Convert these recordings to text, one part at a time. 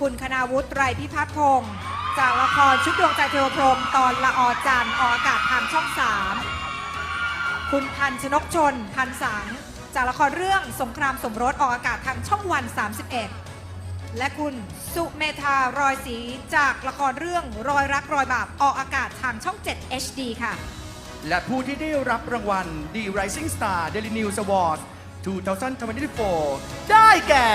คุณคณาวุฒิไรพิพัฒน์พงศ์จากละครชุดดวงใจเทวพรหมตอนละออจันออกอากาศทางช่อง3คุณพันชนกชน พันสัง จากละครเรื่องสงครามสมรสออกอากาศทางช่องวัน 31 และคุณสุเมธารอยศรีจากละครเรื่องรอยรักรอยบาปออกอากาศทางช่อง 7 HD ค่ะ และผู้ที่ได้รับรางวัล The Rising Star Daily News Awards 2024 ได้แก่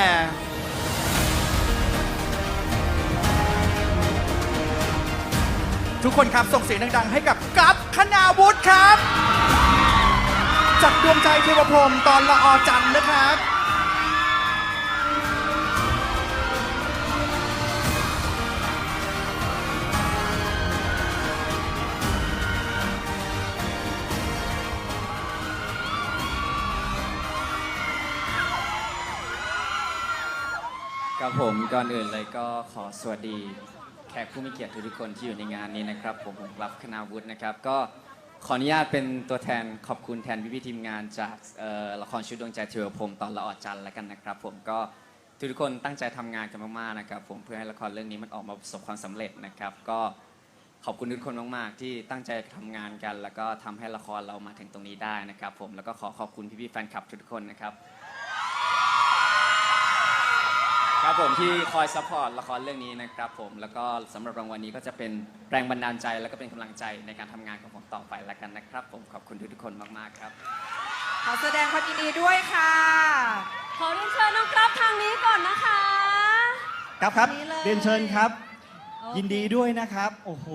ทุกคนครับส่งเสียงดังๆ ให้กับกัปคณาวุฒิครับ จากดวงใจเทวพรหมตอนละออจันทร์นะครับครับผมก่อนอื่นเลยก็ขอสวัสดี ขกผู้มีเกียรติทุกคนที่อยู่ในงานนี้นะครับ ผมผมกรับคณาวุฒินะครับ ก็ขออนุญาตเป็นตัวแทนขอบคุณแทนพี่ๆทีมงานจากละครชุดดวงใจเทวพรมตอนละออจันแล้วกันนะครับ ผมก็ทุกคนตั้งใจทำงานกันมากๆนะครับ ผมเพื่อให้ละครเรื่องนี้มันออกมาประสบความสำเร็จนะครับ ก็ขอบคุณทุกคนมากๆ ที่ตั้งใจทำงานกัน แล้วก็ทำให้ละครเรามาถึงตรงนี้ได้นะครับ ผมแล้วก็ขอขอบคุณพี่ๆแฟนคลับทุกคนนะครับ ครับผมที่คอยซัพพอร์ตละครเรื่องนี้นะครับผมแล้วก็สำหรับรางวัลนี้ก็จะเป็นแรงบันดาลใจแล้วก็เป็นกำลังใจในการทำงานของผมต่อไปแล้วกันนะครับ ผมขอบคุณทุกๆคนมากๆครับ ขอแสดงความยินดีด้วยค่ะ ขอเรียนเชิญน้องกราฟทางนี้ก่อนนะคะ ครับครับ นี่เลย เรียนเชิญครับโอเคยินดีด้วยนะครับ โอ้โห